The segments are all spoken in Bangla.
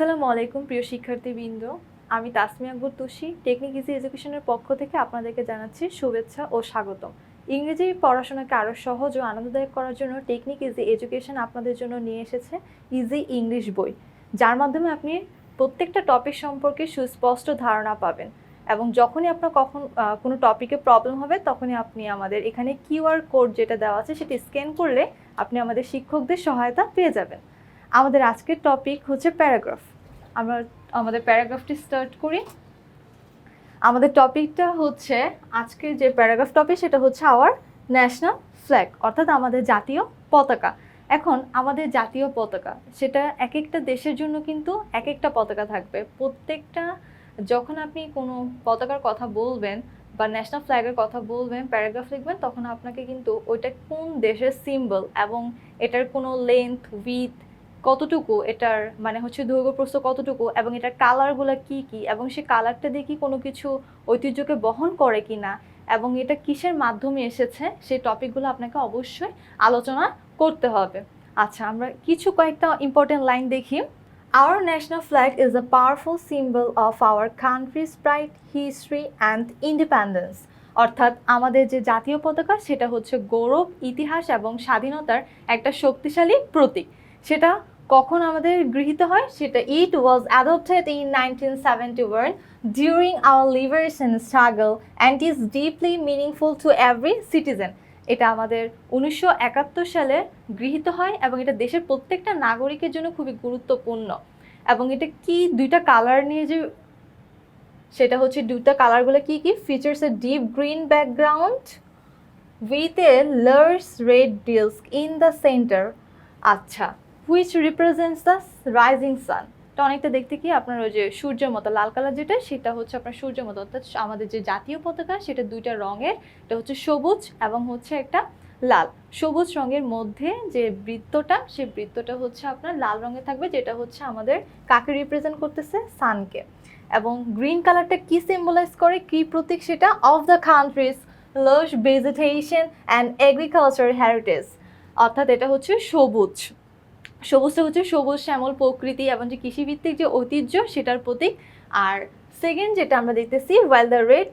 আসসালামু আলাইকুম, প্রিয় শিক্ষার্থীবৃন্দ। আমি তাসমিয়া আকবর তুষি টেকনিক ইজি এডুকেশনের পক্ষ থেকে আপনাদেরকে জানাচ্ছি শুভেচ্ছা ও স্বাগতম। ইংরেজি পড়াশোনাকে আরও সহজ ও আনন্দদায়ক করার জন্য টেকনিক ইজি এডুকেশন আপনাদের জন্য নিয়ে এসেছে ইজি ইংলিশ বই। যার মাধ্যমে আপনি প্রত্যেকটা টপিক সম্পর্কে সুস্পষ্ট ধারণা পাবেন এবং যখনই আপনার কখন কোনো টপিকে প্রবলেম হবে, তখনই আপনি আমাদের এখানে কিউআর কোড যেটা দেওয়া আছে, সেটি স্ক্যান করলে আপনি আমাদের শিক্ষকদের সহায়তা পেয়ে যাবেন। আমাদের আজকের টপিক হচ্ছে প্যারাগ্রাফ আমরা আমাদের প্যারাগ্রাফটি স্টার্ট করি। আমাদের টপিকটা হচ্ছে আজকের যে প্যারাগ্রাফ টপিক সেটা হচ্ছে আওয়ার ন্যাশনাল ফ্ল্যাগ অর্থাৎ আমাদের জাতীয় পতাকা। এখন আমাদের জাতীয় পতাকা, সেটা এক একটা দেশের জন্য কিন্তু এক একটা পতাকা থাকবে। প্রত্যেকটা, যখন আপনি কোনো পতাকার কথা বলবেন বা ন্যাশনাল ফ্ল্যাগের কথা বলবেন প্যারাগ্রাফ লিখবেন, তখন আপনাকে কিন্তু ওইটা কোন দেশের সিম্বল এবং এটার কোনো লেন্থ উইথ কতটুকু এটার মানে হচ্ছে দৈর্ঘ্য প্রস্থ কতটুকু এবং এটার কালারগুলো কি কি এবং সে কালারটা দিয়ে কি কোনো কিছু ঐতিহ্যকে বহন করে কি না এবং এটা কিসের মাধ্যমে এসেছে সেই টপিকগুলো আপনাকে অবশ্যই আলোচনা করতে হবে। আচ্ছা আমরা কিছু কয়েকটা ইম্পর্টেন্ট লাইন দেখি। Our national flag is a powerful symbol of our country's pride, history and independence. অর্থাৎ আমাদের যে জাতীয় পতাকা সেটা হচ্ছে গৌরব ইতিহাস এবং স্বাধীনতার একটা শক্তিশালী প্রতীক। সেটা কখন আমাদের গৃহীত হয় সেটা it was adopted in nineteen one during our liberation struggle and is deeply meaningful to every citizen এটা আমাদের উনিশশো একাত্তর সালে গৃহীত হয় এবং এটা দেশের প্রত্যেকটা নাগরিকের জন্য খুবই গুরুত্বপূর্ণ। এবং এটা কি দুইটা কালার নিয়ে যে সেটা হচ্ছে দুইটা কালারগুলো কি কি? Features a deep green background with a large red disc in the centre আচ্ছা which represents the rising sun এটা অনেকটা দেখতে কি আপনার ওই যে সূর্যের মতো লাল কালার যেটা, সেটা হচ্ছে আপনার সূর্যের মতো অর্থাৎ আমাদের যে জাতীয় পতাকা, সেটা দুইটা রঙের, এটা হচ্ছে সবুজ এবং হচ্ছে একটা লাল। সবুজ রঙের মধ্যে যে বৃত্তটা সেই বৃত্তটা হচ্ছে আপনার লাল রঙে থাকবে, যেটা হচ্ছে আমাদের কাকে রিপ্রেজেন্ট করতেছে? সানকে এবং গ্রিন কালারটা কি সিম্বলাইজ করে? কি প্রতীক সেটা? Of the country's large vegetation and agriculture heritage অর্থাৎ এটা হচ্ছে সবুজ। সবুজটা হচ্ছে সবুজ শ্যামল প্রকৃতি এবং যে কৃষিভিত্তিক যে ঐতিহ্য সেটার প্রতীক। আর সেকেন্ড যেটা আমরা দেখতেছি well the red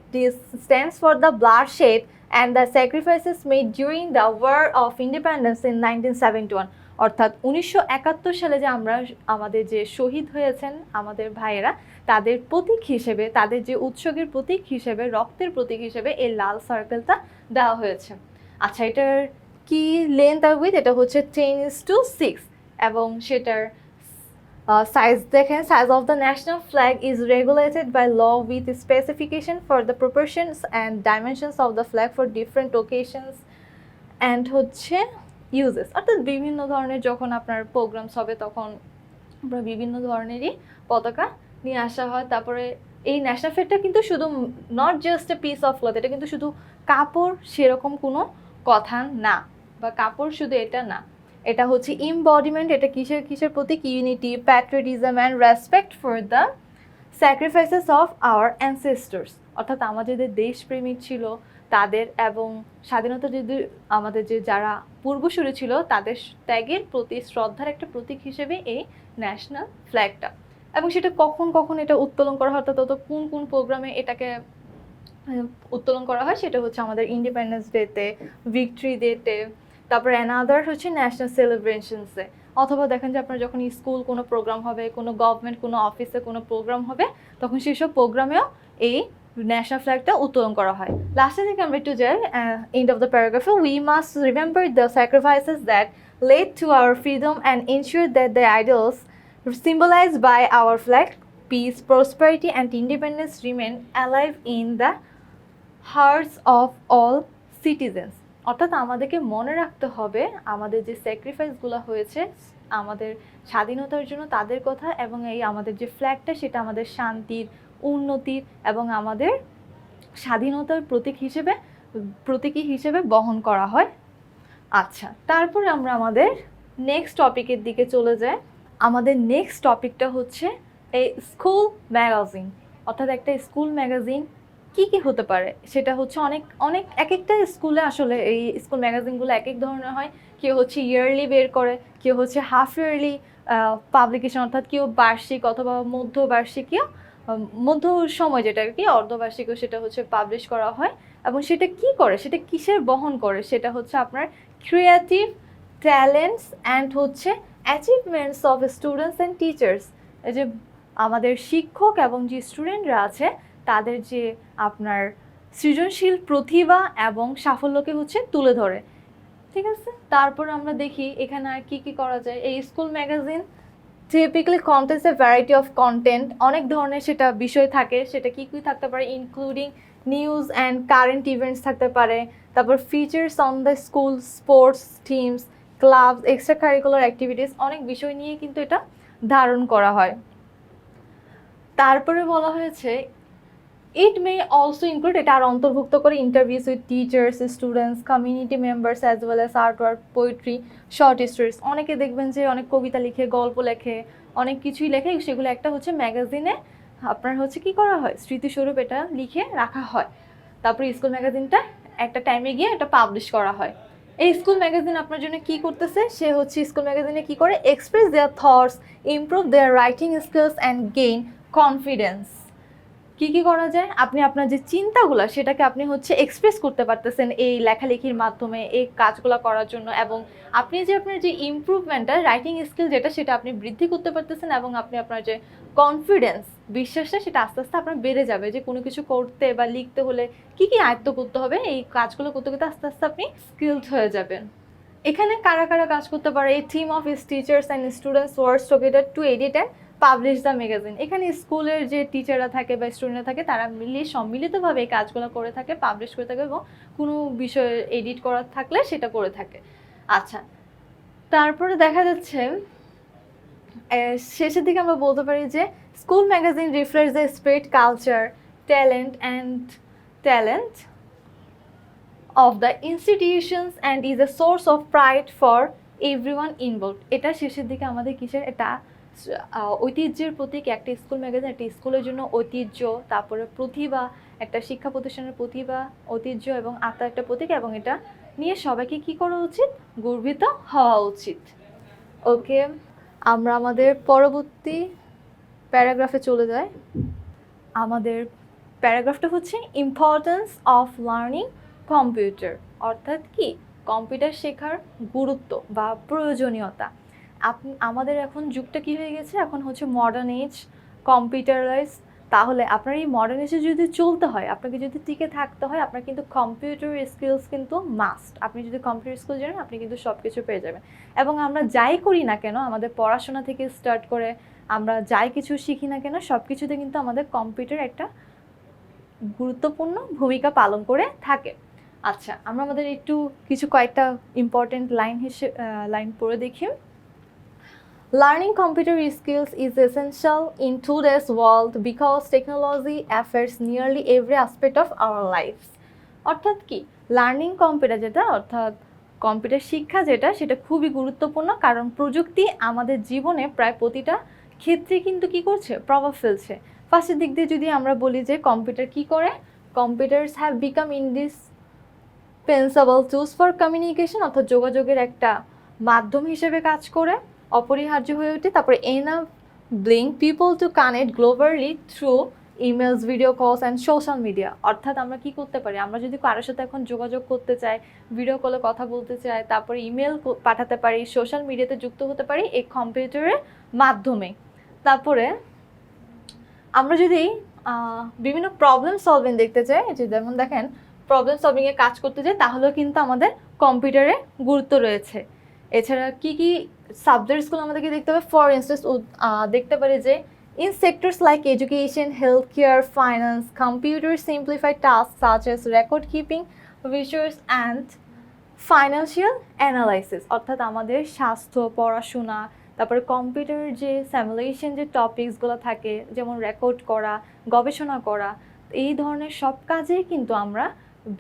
stands for the blood shed and the sacrifices made during the war of independence in nineteen seventy one অর্থাৎ উনিশশো একাত্তর সালে যে আমরা আমাদের যে শহীদ হয়েছেন আমাদের ভাইয়েরা, তাদের প্রতীক হিসেবে, তাদের যে উৎসর্গের প্রতীক হিসেবে, রক্তের প্রতীক হিসেবে এই লাল সার্কেলটা দেওয়া হয়েছে। আচ্ছা এটার কি লেন্থ আর উইথ এটা হচ্ছে টেন ইস টু সিক্স এবং সেটার সাইজ দেখেন size of the national flag is regulated by law with specification for the proportions and dimensions of the flag for different occasions and হচ্ছে ইউজেস অর্থাৎ বিভিন্ন ধরনের যখন আপনার প্রোগ্রামস হবে তখন আপনার বিভিন্ন ধরনেরই পতাকা নিয়ে আসা হয়। তারপরে এই ন্যাশনাল ফ্ল্যাগটা কিন্তু শুধু not just a piece of cloth এটা কিন্তু শুধু কাপড় সেরকম কোনো কথা না বা কাপড় শুধু এটা না। এটা হচ্ছে ইম্বডিমেন্ট এটা কিসের কিসের প্রতীক unity patriotism and respect for the sacrifices of our ancestors অর্থাৎ আমাদের যে দেশপ্রেমিক ছিল, তাদের এবং স্বাধীনতা যদি আমাদের যে যারা পূর্বসূরি ছিল, তাদের ত্যাগের প্রতি শ্রদ্ধার একটা প্রতীক হিসেবে এই ন্যাশনাল ফ্ল্যাগটা এবং সেটা কখন কখন এটা উত্তোলন করা হয়, অর্থাৎ কোন কোন প্রোগ্রামে এটাকে উত্তোলন করা হয়, সেটা হচ্ছে আমাদের ইন্ডিপেন্ডেন্স ডেতে ভিক্টরি ডেতে তারপর অ্যানাদার হচ্ছে ন্যাশনাল সেলিব্রেশনসে অথবা দেখেন যে আপনার যখন স্কুল কোনো প্রোগ্রাম হবে কোনো গভর্নমেন্ট কোনো অফিসে কোনো প্রোগ্রাম হবে তখন সেসব প্রোগ্রামেও এই ন্যাশনাল ফ্ল্যাগটা উত্তোলন করা হয়। লাস্টে থেকে আমরা একটু যাই end of the প্যারাগ্রাফে we must remember the sacrifices that led to our freedom and ensure that the ideals symbolized by our flag peace prosperity, and independence remain alive in the hearts of all citizens. অর্থাৎ আমাদেরকে মনে রাখতে হবে আমাদের যে স্যাক্রিফাইসগুলো হয়েছে, আমাদের স্বাধীনতার জন্য তাদের কথা এবং এই আমাদের যে ফ্ল্যাগটা সেটা আমাদের শান্তির, উন্নতির এবং আমাদের স্বাধীনতার প্রতীক হিসেবে, প্রতীকী হিসেবে বহন করা হয়। আচ্ছা তারপরে আমরা আমাদের নেক্সট টপিকের দিকে চলে যাই। আমাদের নেক্সট টপিকটা হচ্ছে এই স্কুল ম্যাগাজিন অর্থাৎ একটা স্কুল ম্যাগাজিন কি কি হতে পারে? সেটা হচ্ছে অনেক অনেক এক একটা স্কুলে আসলে এই স্কুল ম্যাগাজিনগুলো এক এক ধরনের হয়। কেউ হচ্ছে ইয়ারলি বের করে, কেউ হচ্ছে হাফ ইয়ারলি পাবলিকেশন অর্থাৎ কেউ বার্ষিক অথবা মধ্যবার্ষিকীয় মধ্য সময় যেটা কি, অর্ধবার্ষিকীয় সেটা হচ্ছে পাবলিশ করা হয়। এবং সেটা কি করে? সেটা কিসের বহন করে? সেটা হচ্ছে আপনার ক্রিয়েটিভ ট্যালেন্টস অ্যান্ড হচ্ছে achievements of students and teachers এই যে আমাদের শিক্ষক এবং যে স্টুডেন্টরা আছে তাদের যে আপনার সৃজনশীল প্রতিভা এবং সাফল্যকে হচ্ছে তুলে ধরে। ঠিক আছে? তারপর আমরা দেখি এখানে আর কি কি করা যায়। এই school magazine typically contents a variety of content অনেক ধরনের সেটা বিষয় থাকে। সেটা কী কী থাকতে পারে? Including news and current events থাকতে পারে। তারপর features on the school sports teams clubs extracurricular activities অনেক বিষয় নিয়ে কিন্তু এটা ধারণ করা হয়। তারপরে বলা হয়েছে ইট মে অলসো ইনক্লুড এটা আর অন্তর্ভুক্ত করে interviews with teachers students community members as well as art work poetry short stories অনেকে দেখবেন যে অনেক কবিতা লিখে, গল্প লেখে, অনেক কিছুই লেখে, সেগুলো একটা হচ্ছে ম্যাগাজিনে আপনার হচ্ছে কি করা হয়? স্মৃতিস্বরূপ এটা লিখে রাখা হয়। তারপরে স্কুল ম্যাগাজিনটা একটা টাইমে গিয়ে এটা পাবলিশ করা হয়। এই স্কুল ম্যাগাজিন আপনার জন্য কি করতেছে? সে হচ্ছে স্কুল ম্যাগাজিনে কি করে? Express their thoughts improve their writing skills and gain confidence কি কি করা যায়? আপনি আপনার যে চিন্তাগুলো, সেটাকে আপনি হচ্ছে এক্সপ্রেস করতে পারতেছেন এই লেখালেখির মাধ্যমে, এই কাজগুলো করার জন্য এবং আপনি যে আপনার যে ইম্প্রুভমেন্টটা রাইটিং স্কিল যেটা, সেটা আপনি বৃদ্ধি করতে পারতেছেন এবং আপনি আপনার যে কনফিডেন্স বিশ্বাসটা, সেটা আস্তে আস্তে আপনার বেড়ে যাবে যে কোনো কিছু করতে বা লিখতে হলে কি কি আয়ত্ত করতে হবে, এই কাজগুলো করতে করতে আস্তে আস্তে আপনি স্কিলড হয়ে যাবেন। এখানে কারা কারা কাজ করতে পারে? এই team of teachers and students works together to edit and publish the magazine এখানে স্কুলের যে টিচাররা থাকে বা স্টুডেন্টরা থাকে, তারা মিলিয়ে সম্মিলিতভাবে এই কাজগুলো করে থাকে পাবলিশ করে থাকে এবং কোনো বিষয়ে এডিট করা থাকলে সেটা করে থাকে। আচ্ছা তারপরে দেখা যাচ্ছে শেষের দিকে আমরা বলতে পারি যে school magazine reflects the spirit culture talent and talent of the institutions and is a source of pride for everyone involve এটা শেষের দিকে আমাদের কিসের? এটা ঐতিহ্যের প্রতীক একটা স্কুল ম্যাগাজিন, একটা স্কুলের জন্য ঐতিহ্য, তারপরে প্রতিভা, একটা শিক্ষা প্রতিষ্ঠানের প্রতিভা, ঐতিহ্য এবং আত্মার একটা প্রতীক এবং এটা নিয়ে সবাইকে কি করা উচিত? গর্বিত হওয়া উচিত। ওকে, আমরা আমাদের পরবর্তী প্যারাগ্রাফে চলে যাই। আমাদের প্যারাগ্রাফটা হচ্ছে ইম্পর্টেন্স অফ লার্নিং কম্পিউটার, অর্থাৎ কি? কম্পিউটার শেখার গুরুত্ব বা প্রয়োজনীয়তা। আপনি আমাদের এখন যুগটা কি হয়ে গেছে? এখন হচ্ছে মডার্ন এজ কম্পিউটারাইজ তাহলে আপনার এই মডার্ন এজে যদি চলতে হয়, আপনাকে যদি টিকে থাকতে হয়, আপনার কিন্তু কম্পিউটার স্কিলস কিন্তু মাস্ট আপনি যদি কম্পিউটার স্কিল জানেন আপনি কিন্তু সব কিছু পেয়ে যাবেন। এবং আমরা যাই করি না কেন, আমাদের পড়াশোনা থেকে স্টার্ট করে, আমরা যাই কিছু শিখি না কেন সব কিছুতে কিন্তু আমাদের কম্পিউটার একটা গুরুত্বপূর্ণ ভূমিকা পালন করে থাকে। আচ্ছা আমরা আমাদের একটু কিছু কয়েকটা ইম্পর্টেন্ট লাইন হিসেবে লাইন পড়ে দেখি। Learning computer skills is essential in today's world because technology affects nearly every aspect of our lives. অর্থাৎ কি? লার্নিং কম্পিউটার যেটা, অর্থাৎ কম্পিউটার শিক্ষা যেটা, সেটা খুবই গুরুত্বপূর্ণ কারণ প্রযুক্তি আমাদের জীবনে প্রায় প্রতিটা ক্ষেত্রে কিন্তু কি করছে? প্রভাব ফেলছে। ফার্স্টের দিক দিয়ে যদি আমরা বলি যে কম্পিউটার কি করে? Computers have become indispensable tools for communication অর্থাৎ যোগাযোগের একটা মাধ্যম হিসেবে কাজ করে। অপরিহার্য হয়ে ওঠে। তারপরে enabling people to connect globally through emails video calls and social media অর্থাৎ আমরা কি করতে পারি? আমরা যদি কারোর সাথে এখন যোগাযোগ করতে চাই ভিডিও কলে কথা বলতে চাই, তারপরে ইমেল পাঠাতে পারি সোশ্যাল মিডিয়াতে যুক্ত হতে পারি এই কম্পিউটারের মাধ্যমে। তারপরে আমরা যদি বিভিন্ন প্রবলেম সলভিং দেখতে চাই যে যেমন দেখেন প্রবলেম সলভিংয়ে কাজ করতে চাই, তাহলেও কিন্তু আমাদের কম্পিউটারে গুরুত্ব রয়েছে। এছাড়া কি কি সাবজেক্টসগুলো আমাদেরকে দেখতে হবে। ফর ইনস্টেন্স দেখতে পারি যে in sectors like education health care finance computer simplified task such as record keeping research and financial analysis অর্থাৎ আমাদের স্বাস্থ্য, পড়াশোনা, তারপরে কম্পিউটার যে স্যামুলেশন যে টপিকসগুলো থাকে, যেমন রেকর্ড করা, গবেষণা করা, এই ধরনের সব কাজেই কিন্তু আমরা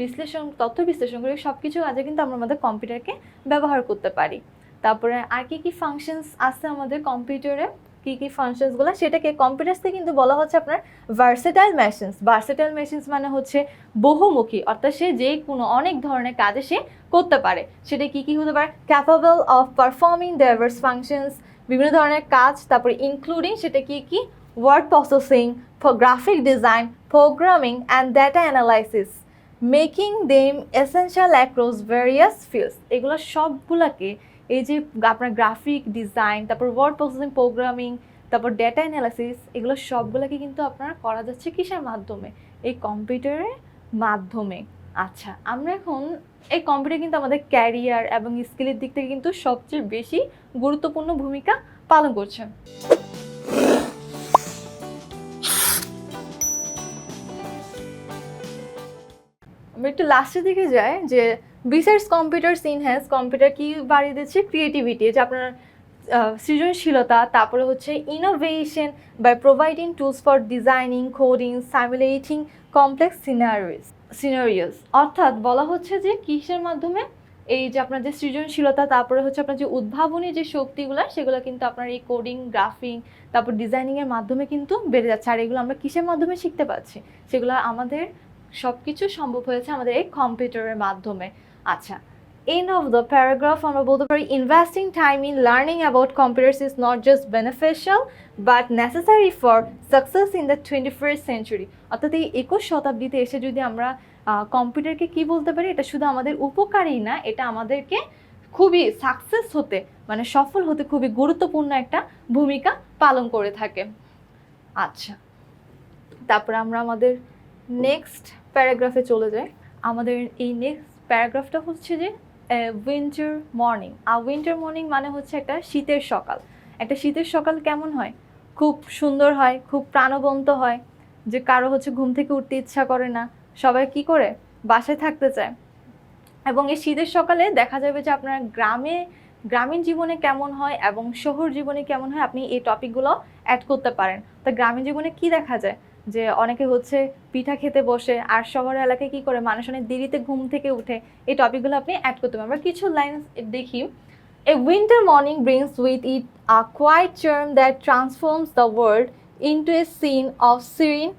বিশ্লেষণ, তথ্য বিশ্লেষণ করে সব কিছু কাজে কিন্তু আমরা আমাদের কম্পিউটারকে ব্যবহার করতে পারি। তারপরে আর কি কি ফাংশনস আছে আমাদের কম্পিউটারে কি কি ফাংশনসগুলো সেটাকে কম্পিউটার্সে কিন্তু বলা হচ্ছে আপনার ভার্সেটাইল মেশিনস ভার্সেটাইল মেশিনস মানে হচ্ছে বহুমুখী, অর্থাৎ সে যে কোনো অনেক ধরনের কাজে সে করতে পারে। সেটা কি কি হতে পারে? Capable of performing diverse functions বিভিন্ন ধরনের কাজ, তারপরে ইনক্লুডিং সেটা কি কি? Word processing for graphic design programming and data analysis making them essential across various fields এগুলো সবগুলোকে এই যে আপনার গ্রাফিক ডিজাইন তারপর ওয়ার্ড প্রসেসিং প্রোগ্রামিং তারপর ডেটা অ্যানালাইসিস এগুলো সবগুলোকে কিন্তু আপনার করা যাচ্ছে কিসের মাধ্যমে? এই কম্পিউটারের মাধ্যমে। আচ্ছা আমরা এখন এই কম্পিউটার কিন্তু আমাদের ক্যারিয়ার এবং স্কিলের দিক থেকে কিন্তু সবচেয়ে বেশি গুরুত্বপূর্ণ ভূমিকা পালন করছে। আমরা একটু লাস্টের দিকে যাই, যে বিসাইডস কম্পিউটার ইনহ্যান্স কম্পিউটার কি বাড়িয়ে দিচ্ছে ক্রিয়েটিভিটি যে আপনার সৃজনশীলতা, তারপরে হচ্ছে innovation by providing tools for designing coding simulating complex scenarios scenarios অর্থাৎ বলা হচ্ছে যে কিসের মাধ্যমে? এই যে আপনার যে সৃজনশীলতা, তারপরে হচ্ছে আপনার যে উদ্ভাবনী যে শক্তিগুলো, সেগুলো কিন্তু আপনার এই কোডিং গ্রাফিং তারপর ডিজাইনিংয়ের মাধ্যমে কিন্তু বেড়ে যাচ্ছে। আর এগুলো আমরা কিসের মাধ্যমে শিখতে পাচ্ছি সেগুলো আমাদের সব কিছু সম্ভব হয়েছে আমাদের এই কম্পিউটারের মাধ্যমে। আচ্ছা এন্ড অফ দ্য প্যারাগ্রাফ আমরা বলতে পারি investing time in learning about computers is not just beneficial but necessary for success in the twenty first century অর্থাৎ এই একুশ শতাব্দীতে এসে যদি আমরা কম্পিউটারকে কি বলতে পারি, এটা শুধু আমাদের উপকারী না, এটা আমাদেরকে খুবই সাকসেস হতে মানে সফল হতে খুবই গুরুত্বপূর্ণ একটা ভূমিকা পালন করে থাকে। আচ্ছা তারপরে আমরা আমাদের নেক্সট প্যারাগ্রাফে চলে যাই। আমাদের এই নেক্সট প্যারাগ্রাফটা হচ্ছে যে উইন্টার মর্নিং আর উইন্টার মর্নিং মানে হচ্ছে একটা শীতের সকাল। একটা শীতের সকাল কেমন হয়? খুব সুন্দর হয়, খুব প্রাণবন্ত হয়, যে কারও হচ্ছে ঘুম থেকে উঠতে ইচ্ছা করে না। সবাই কি করে? বাসায় থাকতে চায়। এবং এই শীতের সকালে দেখা যাবে যে আপনার গ্রামে, গ্রামীণ জীবনে কেমন হয় এবং শহর জীবনে কেমন হয়, আপনি এই টপিকগুলো অ্যাড করতে পারেন। তো গ্রামীণ জীবনে কি দেখা যায়? যে অনেকে হচ্ছে পিঠা খেতে বসে, আর শহর এলাকায় কি করে মানুষ অনেক দেরিতে ঘুম থেকে উঠে, এই টপিকগুলো আপনি অ্যাড করতে পারেন আমরা কিছু লাইন দেখি। A winter morning brings with it a quiet charm that transforms the world into a scene of serene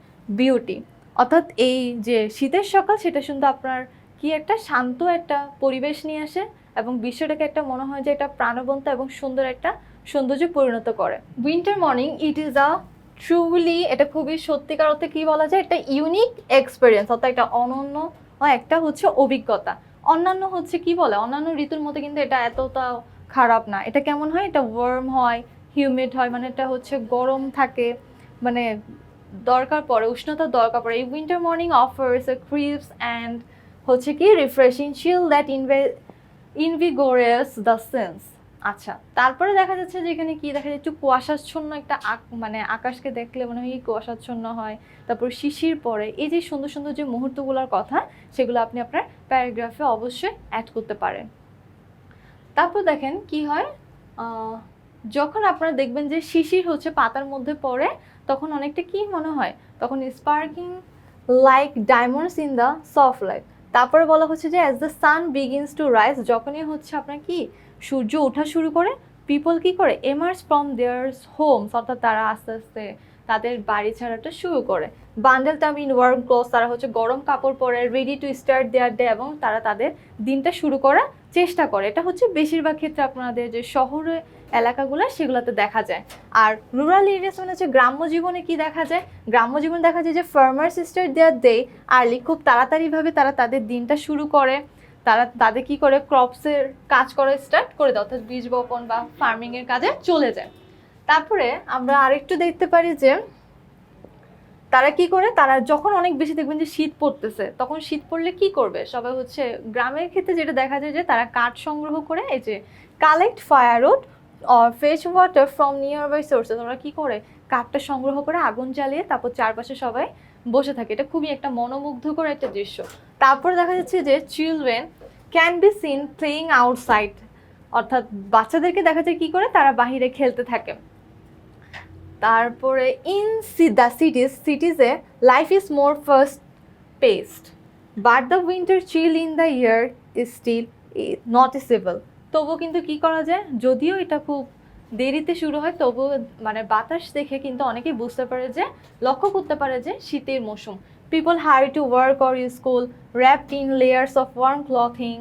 beauty অর্থাৎ এই যে শীতের সকাল, সেটা শুনতে আপনার কি একটা শান্ত একটা পরিবেশ নিয়ে আসে এবং বিশ্বটাকে একটা মনে হয় যে একটা প্রাণবন্ত এবং সুন্দর একটা সৌন্দর্যে পরিণত করে। Winter morning it is a truly এটা খুবই সত্যিকার অর্থে কী বলা যায়? একটা ইউনিক এক্সপিরিয়েন্স অর্থাৎ একটা অনন্য একটা হচ্ছে অভিজ্ঞতা। অন্যান্য হচ্ছে কি বলে? অন্যান্য ঋতুর মধ্যে কিন্তু এটা এতটা খারাপ না। এটা কেমন হয়? এটা ওয়ার্ম হয় হিউমিড হয় মানে এটা হচ্ছে গরম থাকে মানে দরকার পড়ে, উষ্ণতার দরকার পড়ে। এই winter morning offers crisp and হচ্ছে কি রিফ্রেশিং শিল দ্যাট ইনভে ইনভিগোরিয়াস দ্য সেন্স আচ্ছা তারপরে দেখা যাচ্ছে যে এখানে কি দেখা যাচ্ছে কুয়াশাচ্ছন্ন একটা মানে আকাশকে দেখলে মনে হয় কুয়াশাচ্ছন্ন হয়। তারপর শিশির পরে এই যে সুন্দর সুন্দর যে মুহূর্তগুলোর কথা, সেগুলো আপনি আপনার প্যারাগ্রাফে অবশ্যই অ্যাড করতে পারেন। তারপর দেখেন কি হয় যখন আপনারা দেখবেন যে শিশির হচ্ছে পাতার মধ্যে পড়ে, তখন অনেকটা কি মনে হয়? তখন sparkling like diamonds in the soft light তারপরে বলা হচ্ছে যে as the sun begins to rise যখনই হচ্ছে আপনার কি সূর্য ওঠা শুরু করে পিপল কি করে? এমার্স ফ্রম দেয়ার্স হোমস অর্থাৎ তারা আস্তে আস্তে তাদের বাড়ি ছাড়াটা শুরু করে। বান্ডেল টাম ইন ওয়ার্ম ক্লোথ তারা হচ্ছে গরম কাপড় পরে ready to start their day এবং তারা তাদের দিনটা শুরু করার চেষ্টা করে। এটা হচ্ছে বেশিরভাগ ক্ষেত্রে আপনাদের যে শহরে এলাকাগুলো, সেগুলোতে দেখা যায়। আর রুরাল এরিয়াস মানে হচ্ছে গ্রাম্য জীবনে কি দেখা যায়? গ্রাম্য জীবনে দেখা যায় যে farmers start their day early খুব তাড়াতাড়িভাবে তারা তাদের দিনটা শুরু করে। তারা, তাদের কি করে ক্রপসের কাজ করে স্টার্ট করে দেয়, অর্থাৎ বীজ বপন বা ফার্মিংয়ের কাজে চলে যায়। তারপরে আমরা আরেকটু দেখতে পারি যে, তারা কি করে, তারা যখন অনেক বেশি দেখবেন যে শীত পড়তেছে, তখন শীত পড়লে কি করবে? সবাই হচ্ছে গ্রামের ক্ষেত্রে যেটা দেখা যায় যে, তারা কাঠ সংগ্রহ করে, এই যে collect fire firewood or fresh water from nearby sources ওরা কী করে? কাঠটা সংগ্রহ করে আগুন জ্বালিয়ে তারপর চারপাশে সবাই বসে থাকে। এটা খুবই একটা মনোমুগ্ধকর একটা দৃশ্য। তারপর দেখা যাচ্ছে যে children can be seen playing outside অর্থাৎ বাচ্চাদেরকে দেখা যায় কি করে? তারা বাহিরে খেলতে থাকে। তারপরে ইন সি the cities সিটিজে life is more fast paced but the winter chill in the air is still noticeable তবুও কিন্তু কি করা যায়? যদিও এটা খুব দেরিতে শুরু হয়, তবুও মানে বাতাস দেখে কিন্তু অনেকেই বুঝতে পারে যে, লক্ষ্য করতে পারে যে, শীতের মৌসুম। People hie to work or school wrapped in layers of warm clothing.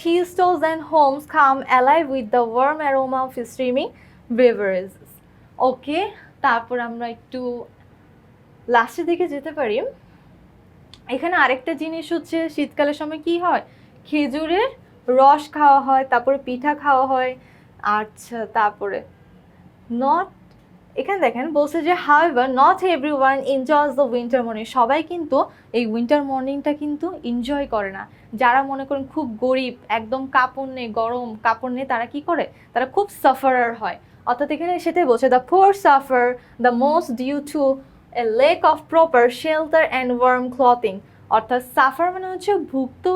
Tea stalls and homes come alive with the warm aroma of steaming beverages okay তারপর আমরা একটু লাস্টের দিকে যেতে পারি। এখানে আরেকটা জিনিস হচ্ছে, শীতকালের সময় কি হয়? খেজুরের রস খাওয়া হয়, তারপরে পিঠা খাওয়া হয়। আচ্ছা তারপরে নট এখানে দেখেন বলছে যে however not everyone enjoys the winter morning সবাই কিন্তু এই উইন্টার মর্নিংটা কিন্তু এনজয় করে না। যারা মনে করেন খুব গরিব, একদম কাপড় নেই, গরম কাপড় নেই, তারা কি করে? তারা খুব সাফারার হয়। অর্থাৎ এখানে সেটাই বলছে the poor suffer the most due to a lack of proper shelter and warm clothing অর্থাৎ সাফার মানে হচ্ছে ভুক্ত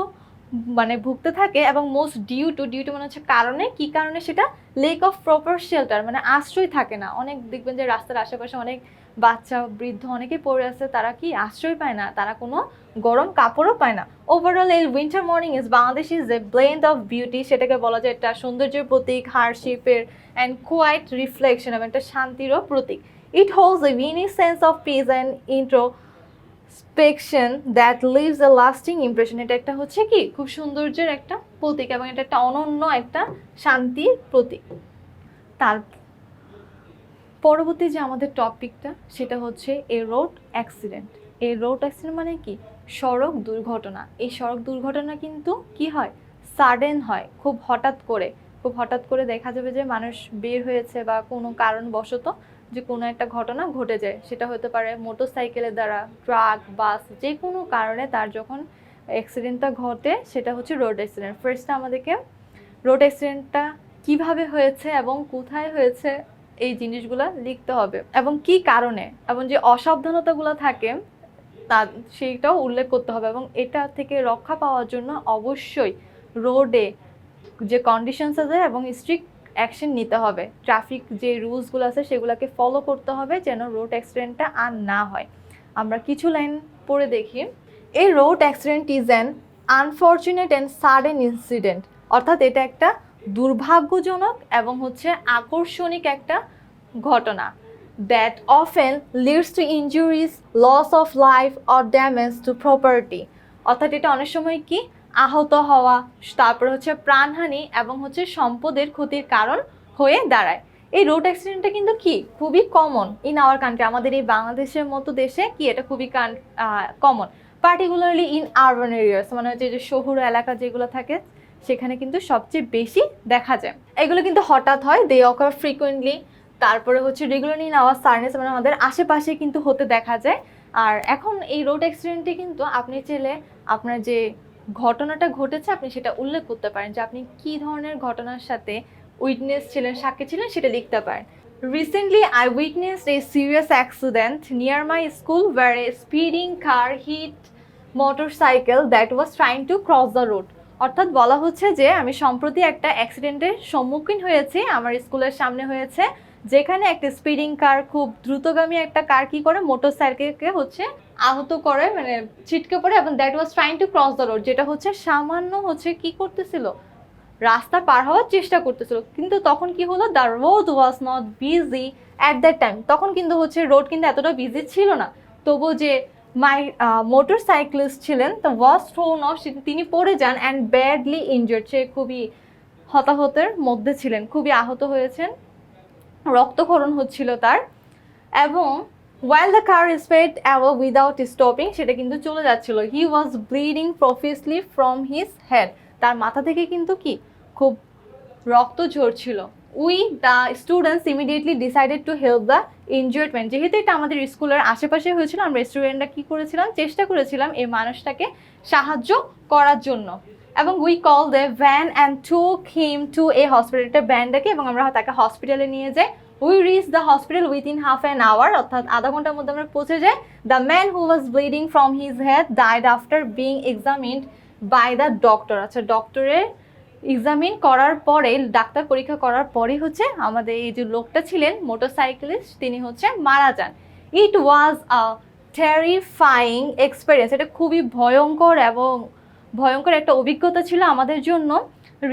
মানে ভুগতে থাকে এবং most due to due to মানে হচ্ছে কারণে, কি কারণে সেটা? লেক অফ প্রপার শেল্টার মানে আশ্রয় থাকে না। অনেক দেখবেন যে রাস্তার আশেপাশে অনেক বাচ্চা, বৃদ্ধ অনেকেই পড়ে আছে, তারা কি আশ্রয় পায় না? তারা কোনো গরম কাপড়ও পায় না। ওভারঅল এই winter morning is Bangladesh is a blend of beauty সেটাকে বলা যায় একটা সৌন্দর্যের প্রতীক হার্ডশিপের অ্যান্ড কোয়াইট রিফ্লেকশন এবং একটা শান্তিরও প্রতীক। It holds a unique sense of peace and introspection that leaves a lasting impression এটা একটা হচ্ছে কি? খুব সৌন্দর্যের একটা প্রতীক এবং এটা একটা অনন্য একটা শান্তির প্রতীক। তার পরবর্তী যে আমাদের টপিকটা, সেটা হচ্ছে এ রোড অ্যাক্সিডেন্ট এই রোড অ্যাক্সিডেন্ট মানে কি? সড়ক দুর্ঘটনা। এই সড়ক দুর্ঘটনা কিন্তু কি হয়? সাডেন হয়। খুব হঠাৎ করে। খুব হঠাৎ করে দেখা যাবে যে মানুষ বের হয়েছে বা কোনো কারণবশত যে কোনো একটা ঘটনা ঘটে যায়। সেটা হতে পারে মোটর সাইকেলের দ্বারা ট্রাক বাস যে কোনো কারণে তার যখন অ্যাক্সিডেন্টটা ঘটে, সেটা হচ্ছে রোড অ্যাক্সিডেন্ট ফার্স্টে আমাদেরকে রোড অ্যাক্সিডেন্টটা কীভাবে হয়েছে এবং কোথায় হয়েছে এই জিনিসগুলো লিখতে হবে এবং কি কারণে এবং যে অসাবধানতাগুলো থাকে, তা সেইটাও উল্লেখ করতে হবে এবং এটা থেকে রক্ষা পাওয়ার জন্য অবশ্যই রোডে যে কন্ডিশনস আছে এবং স্ট্রিক্ট অ্যাকশন নিতে হবে। ট্রাফিক যে রুলসগুলো আছে সেগুলোকে ফলো করতে হবে যেন রোড অ্যাক্সিডেন্টটা আর না হয়। আমরা কিছু লাইন পড়ে দেখি। এই road accident is an unfortunate and sudden incident অর্থাৎ এটা একটা দুর্ভাগ্যজনক এবং হচ্ছে আকর্ষণিক একটা ঘটনা। That often leads to injuries loss of life or damage to property অর্থাৎ এটা অনেক সময় কি আহত হওয়া, তারপরে হচ্ছে প্রাণহানি এবং হচ্ছে সম্পদের ক্ষতির কারণ হয়ে দাঁড়ায়। এই রোড অ্যাক্সিডেন্টটা কিন্তু কি? খুবই কমন ইন আওয়ার কান্ট্রি আমাদের এই বাংলাদেশের মতো দেশে কি এটা খুবই common particularly in urban areas মানে হচ্ছে যে শহুর এলাকা যেগুলো থাকে, সেখানে কিন্তু সবচেয়ে বেশি দেখা যায়। এগুলো কিন্তু হঠাৎ হয় দে অকার ফ্রিকুয়েন্টলি তারপরে হচ্ছে রেগুলারলি ইন আওয়ার সার্নেস মানে আমাদের আশেপাশে কিন্তু হতে দেখা যায়। আর এখন এই রোড অ্যাক্সিডেন্টে কিন্তু আপনি চাইলে আপনার যে ঘটনাটা ঘটেছে, আপনি সেটা উল্লেখ করতে পারেন যে আপনি কী ধরনের ঘটনার সাথে উইটনেস ছিলেন, সাক্ষী ছিলেন সেটা লিখতে পারেন। Recently I witnessed a serious accident near my school where a speeding car hit motorcycle that was trying to cross the road অর্থাৎ বলা হচ্ছে যে আমি সম্প্রতি একটা অ্যাক্সিডেন্টের সম্মুখীন হয়েছি, আমার স্কুলের সামনে হয়েছে, যেখানে একটা স্পিডিং কার খুব দ্রুতগামী একটা কার কি করে? মোটর সাইকেলকে হচ্ছে আহত করে মানে ছিটকে পড়ে এবং that was trying to cross the road যেটা হচ্ছে সামান্য হচ্ছে কি করতেছিল? রাস্তা পার হওয়ার চেষ্টা করতেছিল, কিন্তু তখন কি হলো? The road was not busy at that time তখন কিন্তু হচ্ছে রোড কিন্তু এতটা বিজি ছিল না। তবু যে মাই মোটর সাইক্লিস্ট ছিলেন দ্য ওয়াজ থ্রোন অফ তিনি পড়ে যান অ্যান্ড ব্যাডলি ইনজার্ড সে খুবই হতাহতের মধ্যে ছিলেন, খুবই আহত হয়েছেন। রক্তক্ষরণ হচ্ছিল তার। এবং while the car sped away without stopping সেটা কিন্তু চলে যাচ্ছিল। He was bleeding profusely from his head তার মাথা থেকে কিন্তু কি? খুব রক্ত ঝরছিল। We the students immediately decided to help the injured যেহেতু এটা আমাদের স্কুলের আশেপাশে হয়েছিল, আমরা স্টুডেন্টরা কী করেছিলাম? চেষ্টা করেছিলাম এই মানুষটাকে সাহায্য করার জন্য। এবং we call the van and took him to a hospital একটা ভ্যান ডাকে এবং আমরা তাকে হসপিটালে নিয়ে যাই। We reach the hospital within half an hour অর্থাৎ আধা ঘণ্টার মধ্যে আমরা পৌঁছে যাই। The man who was bleeding from his head died after being examined by the doctor আচ্ছা ডক্টরের এক্সামিন করার পরে, ডাক্তার পরীক্ষা করার পরে হচ্ছে আমাদের এই যে লোকটা ছিলেন মোটরসাইকেলিস্ট তিনি হচ্ছে মারা যান। ইট ওয়াজ আ টেরিফাইং এক্সপিরিয়েন্স এটা খুবই ভয়ঙ্কর এবং ভয়ঙ্কর একটা অভিজ্ঞতা ছিল আমাদের জন্য।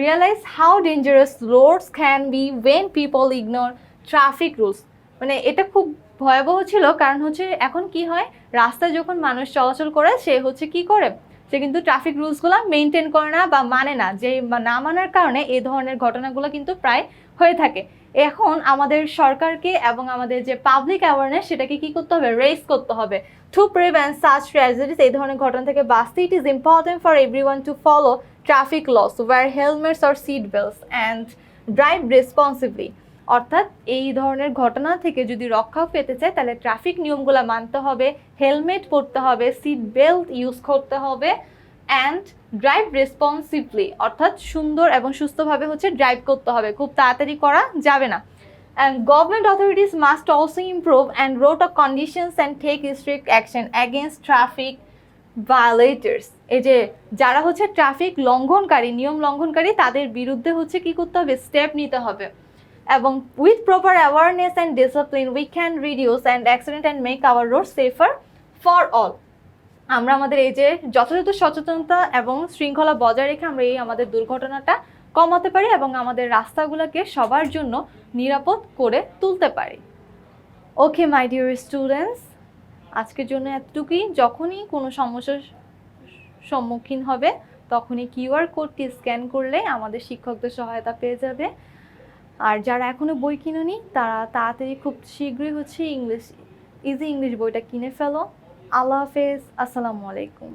Realise how dangerous roads can be when people ignore traffic rules মানে এটা খুব ভয়াবহ ছিল, কারণ হচ্ছে এখন কি হয়, রাস্তায় যখন মানুষ চলাচল করে, সে হচ্ছে কি করে? সে কিন্তু ট্রাফিক রুলসগুলো মেনটেন করে না বা মানে না, যে না মানার কারণে এই ধরনের ঘটনাগুলো কিন্তু প্রায় হয়ে থাকে। এখন আমাদের সরকারকে এবং আমাদের যে পাবলিক অ্যাওয়ারনেস সেটাকে কি করতে হবে? রেস করতে হবে। টু প্রিভেন্ট সাচ ট্র্যাজেডিস এই ধরনের ঘটনা থেকে বাঁচতে it is important for everyone to follow traffic laws wear helmets or seat belts and drive responsively অর্থাৎ এই ধরনের ঘটনা থেকে যদি রক্ষা পেতে চায়, তাহলে ট্রাফিক নিয়মগুলো মানতে হবে, হেলমেট পরতে হবে সিট বেল্ট ইউজ করতে হবে অ্যান্ড ড্রাইভ রেসপন্সিভলি অর্থাৎ সুন্দর এবং সুস্থভাবে হচ্ছে ড্রাইভ করতে হবে, খুব তাড়াতাড়ি করা যাবে না। And government authorities must also improve and road of conditions and take strict action against traffic violators এই যে যারা হচ্ছে ট্রাফিক লঙ্ঘনকারী, নিয়ম লঙ্ঘনকারী, তাদের বিরুদ্ধে হচ্ছে কি করতে হবে? স্টেপ নিতে হবে। এবং with proper awareness and discipline we can reduce and accident and make our road safer for all আমরা আমাদের এই যে যথাযথ সচেতনতা এবং শৃঙ্খলা বজায় রেখে আমরা এই আমাদের দুর্ঘটনাটা কমাতে পারি এবং আমাদের রাস্তাগুলোকে সবার জন্য নিরাপদ করে তুলতে পারি। ওকে মাই ডিয়ার স্টুডেন্টস আজকের জন্য এতটুকুই। যখনই কোনো সমস্যার সম্মুখীন হবে, তখনই কিউআর কোডটি স্ক্যান করলে আমাদের শিক্ষকদের সহায়তা পেয়ে যাবে। আর যারা এখনও বই কিনুনি, তারা তাড়াতাড়ি খুব শীঘ্রই হচ্ছে ইংলিশ ইজি ইংলিশ বইটা কিনে ফেলো। আল্লাহ হাফেজ, আসসালামু আলাইকুম।